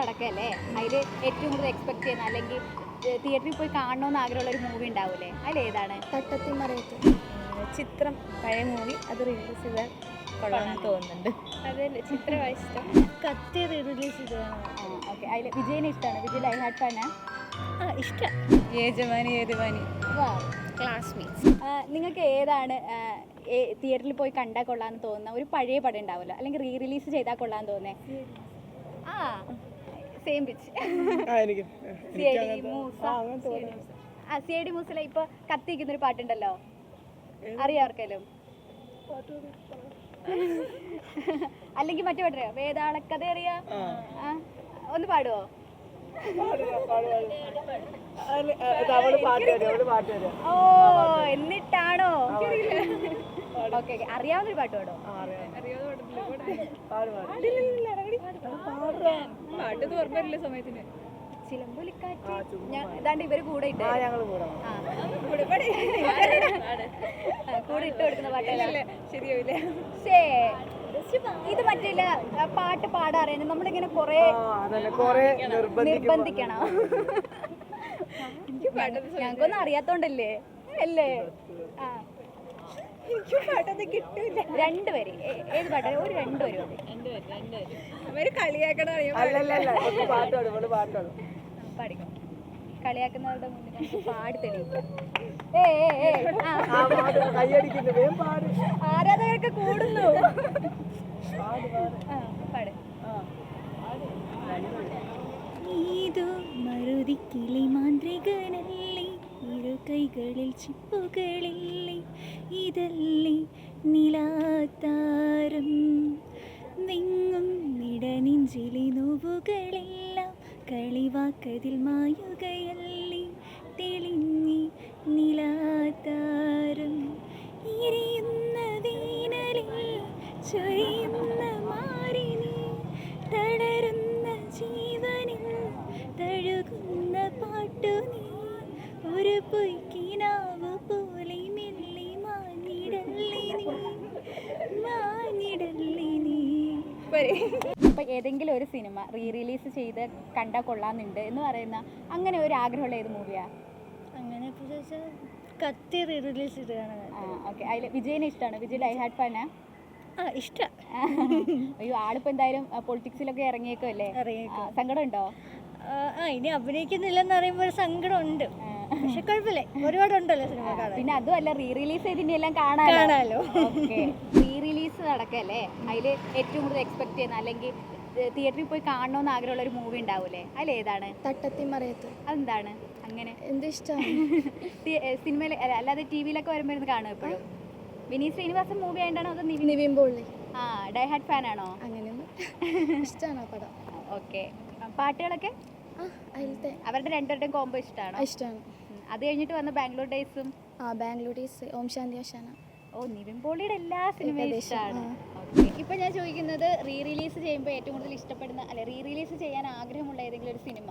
നടക്കല്ലേ? അതിൽ ഏറ്റവും കൂടുതൽ എക്സ്പെക്ട് ചെയ്യുന്ന അല്ലെങ്കിൽ തിയേറ്ററിൽ പോയി കാണണമെന്ന് ആഗ്രഹമുള്ള ഒരു മൂവി ഉണ്ടാവില്ലേ അതിലേതാണ് തട്ടത്തിൽ മറിയത്ത്. ചിത്രം പഴയ മൂവി അത് റിലീസ് ചെയ്താൽ കൊള്ളാമെന്ന് തോന്നുന്നുണ്ട്. അതല്ലേ ചിത്രം ഇഷ്ടം. കത്തി റിലീസ് ചെയ്തതാണ്. ഓക്കെ അതിൽ വിജയനെ ഇഷ്ടമാണ്. വിജയ് ലൈ ഹാർട്ട് ഫാനാ ആ ഇഷ്ടം. യേജമാനി വാ. ക്ലാസ്മേറ്റ്സ് നിങ്ങൾക്ക് ഏതാണ് തിയേറ്ററിൽ പോയി കണ്ടാൽ കൊള്ളാന്ന് തോന്നുന്ന ഒരു പഴയ പടം ഉണ്ടാവുമല്ലോ? അല്ലെങ്കിൽ റീ റിലീസ് ചെയ്താൽ കൊള്ളാന്ന് തോന്നേ ആ. Same pitch C I D Moosa. ആ സി ഐ ഡി മൂസിലെ ഇപ്പൊ കത്തിക്കുന്ന ഒരു പാട്ടുണ്ടല്ലോ അറിയാം ആർക്കെങ്കിലും അല്ലെങ്കിൽ മറ്റേ പാട്ടറിയോ വേതാളക്കഥ അറിയാ? ഒന്ന് പാടുവോ? ഓ എന്നിട്ടാണോ? ഓക്കെ അറിയാവുന്നൊരു പാട്ട് പാടോ പാട്ട് ഓർമ്മയില്ല സമയത്തിന് ചിലമ്പൊലിക്കാറ്റ് ഞാൻ ഇതാണ്ട് ഇവർ കൂടെ ഇട്ട് കൂടെ ഇട്ട് കൊടുക്കുന്ന പാട്ടല്ലേ? ശരിയാവില്ല. ശേ ഇത് പറ്റില്ല പാട്ട് പാടാറിയാൻ നമ്മളിങ്ങനെ കൊറേ നിർബന്ധിക്കണം. ഞങ്ങൾക്കൊന്നും അറിയാത്തോണ്ടല്ലേ? അല്ലേ? ആ എനിക്ക് പാട്ടൊന്നും കിട്ടൂല. രണ്ടുപേര്. ഏ- ഏത് ഒരു രണ്ടുപേരും അവർ കളിയാക്കുന്നവരുടെ മുന്നിൽ പാടി തെളിയിക്കാം. ഏ ഏ, ഏ, ആ. ആരാധകർക്ക് കൂടുന്നു. പാട്. കൈകളിൽ ചിപ്പുകളില്ലേ? ഇതല്ലേ നിലാത്താരം. നിങ്ങും നിടനെഞ്ചിലെ നോവുകളെല്ലാം കളിവാക്കതിൽ മായുകയല്ലേ? തെളിഞ്ഞി നിലാത്താരം. ഇരയുന്ന വേനലിൽ ചൊരിയുന്ന അപ്പൊ ഏതെങ്കിലും ഒരു സിനിമ റീ റിലീസ് ചെയ്ത് കണ്ടാൽ കൊള്ളാന്നുണ്ട് എന്ന് പറയുന്ന അങ്ങനെ ഒരു ആഗ്രഹമുള്ള ഏത് മൂവിയാ അങ്ങനെ കത്തി റീ റിലീസ് ചെയ്തതാണ് ആ ഓക്കെ അതിൽ വിജയനെ ഇഷ്ടമാണ് വിജയ് ലൈ ഹാർട്ട് ഫാനാ? ആ ഇഷ്ടം. അയ്യോ ആളിപ്പോ എന്തായാലും പൊളിറ്റിക്സിലൊക്കെ ഇറങ്ങിയേക്കല്ലേ ഇറങ്ങിയേക്കും. സങ്കടം ഉണ്ടോ ആ ഇനി അഭിനയിക്കുന്നില്ലെന്ന് പറയുമ്പോൾ ഒരു സങ്കടമുണ്ട്. പക്ഷെ കുഴപ്പമില്ല. ഒരുപാടുണ്ടല്ലോ സിനിമ കാണാൻ പിന്നെ അതുമല്ല റീ റിലീസ് കാണാലോ? കാണാലോ. റീ റിലീസ് നടക്കല്ലേ? അതിൽ ഏറ്റവും കൂടുതൽ എക്സ്പെക്ട് ചെയ്യുന്ന അല്ലെങ്കിൽ തിയേറ്ററിൽ പോയി കാണണമെന്ന് ആഗ്രഹമുള്ള ഒരു മൂവി ഉണ്ടാവൂലേ? അതിലേതാണ് തട്ടത്തി മറിയത്ത്. അതെന്താണ്? അങ്ങനെ. എന്ത് ഇഷ്ടമാണ് സിനിമയിൽ അല്ലാതെ ടി വിയിലൊക്കെ വരുമ്പോൾ ഇരുന്ന് കാണും എപ്പോഴും? വിനീത് ശ്രീനിവാസൻ മൂവി ആയിട്ടാണോ അതോ നിവിൻ? നിവിൻ പോളി. ആ ഡൈ ഹാർട്ട് ഫാൻ ആണോ? അങ്ങനെ ഇഷ്ടമാണ് പടം? ഓക്കെ പാട്ടുകളൊക്കെ? അവരുടെ രണ്ടുപേരുടെയും കോമ്പോ ഇഷ്ടമാണോ ഇഷ്ടമാണ് അത് കഴിഞ്ഞിട്ട് വന്ന ബാംഗ്ലൂർ ഡേയ്സും ആ ബാംഗ്ലൂർ ഡേയ്സ് ഓം ശാന്തി ഓശാന ഓ നിവിൻ പോളിയുടെ എല്ലാ സിനിമയും ഇഷ്ടമാണ് ഇപ്പൊ ഞാൻ ചോദിക്കുന്നത് റീ റിലീസ് ചെയ്യുമ്പോൾ ഏറ്റവും കൂടുതൽ ഇഷ്ടപ്പെടുന്ന അല്ലെ റീ റിലീസ് ചെയ്യാൻ ആഗ്രഹമുള്ള ഏതെങ്കിലും ഒരു സിനിമ?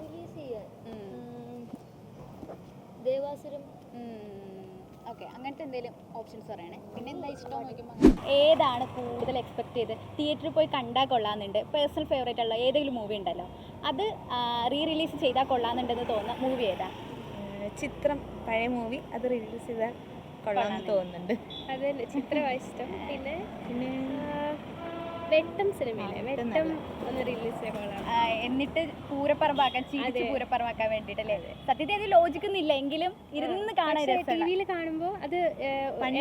റിലീസ് ചെയ്യാൻ. ദേവാസുരം. ഓക്കെ അങ്ങനത്തെ എന്തെങ്കിലും ഓപ്ഷൻസ് പറയണേ. പിന്നെ എന്താ ഇഷ്ടം നോക്കുമ്പോൾ ഏതാണ് കൂടുതൽ എക്സ്പെക്ട് ചെയ്ത്? തിയേറ്ററിൽ പോയി കണ്ടാൽ കൊള്ളാമെന്നുണ്ട് പേഴ്സണൽ ഫേവറേറ്റ് ഉള്ള ഏതെങ്കിലും മൂവി ഉണ്ടല്ലോ. അത് റീ റിലീസ് ചെയ്താൽ കൊള്ളാമെന്നുണ്ടെന്ന് തോന്നുന്ന മൂവി ഏതാ? ചിത്രം പഴയ മൂവി അത് റിലീസ് ചെയ്താൽ കൊള്ളാമെന്ന് തോന്നുന്നുണ്ട്. ഇഷ്ടം. പിന്നെ പിന്നെ? വെട്ടം സിനിമയിലെ വെട്ടം ഒന്ന് റിലീസ് എന്നിട്ട് പൂരപ്പറമ്പാക്കാൻ ചീച്ച് പൂരപ്പറമ്പാക്കാൻ വേണ്ടിട്ടല്ലേ സത്യത്തിൽ അത് ലോജിക്കുന്നില്ല എങ്കിലും ഇരുന്ന് കാണാൻ ടിവിയിൽ കാണുമ്പോൾ അത്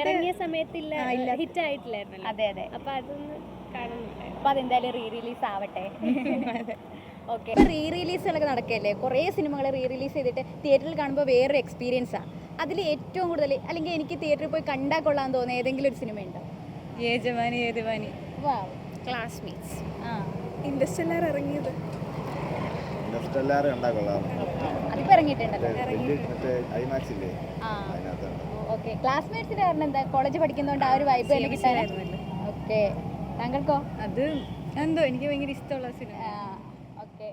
ഇറങ്ങിയ സമയത്തില്ല ഹിറ്റ് ആയിട്ടില്ലായിരുന്നല്ലോ അതെ അതെ. അപ്പൊ അതൊന്ന് കാണുന്നുണ്ടായിരുന്നു. അപ്പൊ അതെന്തായാലും റീ റിലീസ് ആവട്ടെ ഓക്കെ റീ റിലീസുകളൊക്കെ നടക്കല്ലേ? കുറേ സിനിമകൾ റീ റിലീസ് ചെയ്തിട്ട് തിയേറ്ററിൽ കാണുമ്പോൾ വേറൊരു എക്സ്പീരിയൻസാണ് അതിൽ ഏറ്റവും കൂടുതൽ അല്ലെങ്കിൽ എനിക്ക് തിയേറ്ററിൽ പോയി കണ്ടാൽ കൊള്ളാൻ തോന്നുന്ന ഏതെങ്കിലും ഒരു സിനിമ ഉണ്ടോ? യേജമാനി യേജമാനി. വാ ക്ലാസ്മേറ്റ്സ് ആ. ഇൻഡസ്ട്രിയലാർ ഇറങ്ങിയത്. കൊള്ളാം. അതിപ്പോൾ ഇറങ്ങിയിട്ടുണ്ടല്ലോ. ആ. അതിനകത്തുണ്ട് ഓക്കെ ക്ലാസ്മേറ്റ്സിന്റെ കാരണം എന്താ? കോളേജ് പഠിക്കുന്നതുകൊണ്ട് ആ ഒരു വൈബ് തന്നെ കിട്ടാനായിരുന്നല്ലോ ഓക്കെ താങ്കൾക്കോ? അത് എന്തോ എനിക്ക് ഭയങ്കര ഇഷ്ടമുള്ള സിനിമ ഓക്കെ